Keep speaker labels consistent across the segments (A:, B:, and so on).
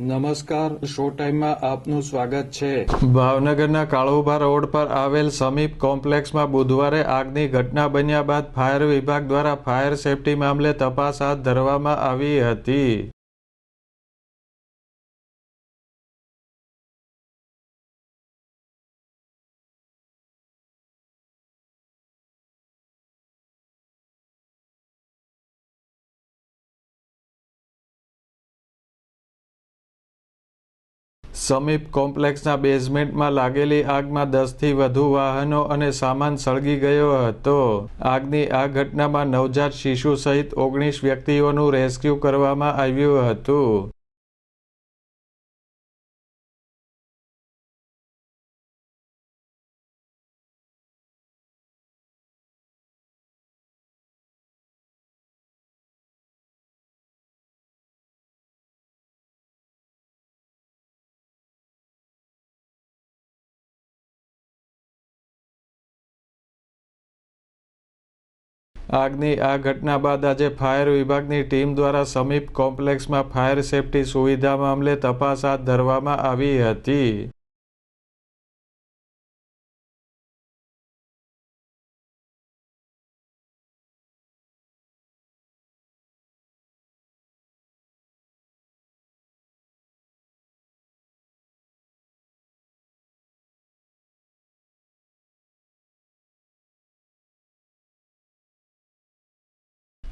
A: નમસ્કાર, શો ટાઈમમાં આપનું સ્વાગત છે.
B: ભાવનગરના કાળુભા રોડ પર આવેલ સમીપ કોમ્પ્લેક્સમાં બુધવારે આગની ઘટના બન્યા બાદ ફાયર વિભાગ દ્વારા ફાયર સેફટી મામલે તપાસ હાથ ધરવામાં આવી હતી. સમીપ કોમ્પ્લેક્સના બેઝમેન્ટમાં લાગેલી આગમાં દસથી વધુ વાહનો અને સામાન સળગી ગયો હતો. આગની આ ઘટનામાં નવજાત શિશુ સહિત ઓગણીસ વ્યક્તિઓનું રેસ્ક્યુ કરવામાં આવ્યું હતું. આગની આ ઘટના બાદ આજે ફાયર વિભાગની ટીમ દ્વારા સમીપ કોમ્પ્લેક્સમાં ફાયર સેફટી સુવિધા મામલે તપાસ હાથ ધરવામાં આવી હતી.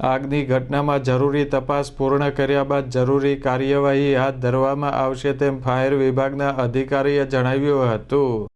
B: આગની ઘટનામાં જરૂરી તપાસ પૂર્ણ કર્યા બાદ જરૂરી કાર્યવાહી હાથ ધરવામાં આવશે તેમ ફાયર વિભાગના અધિકારીએ જણાવ્યું હતું.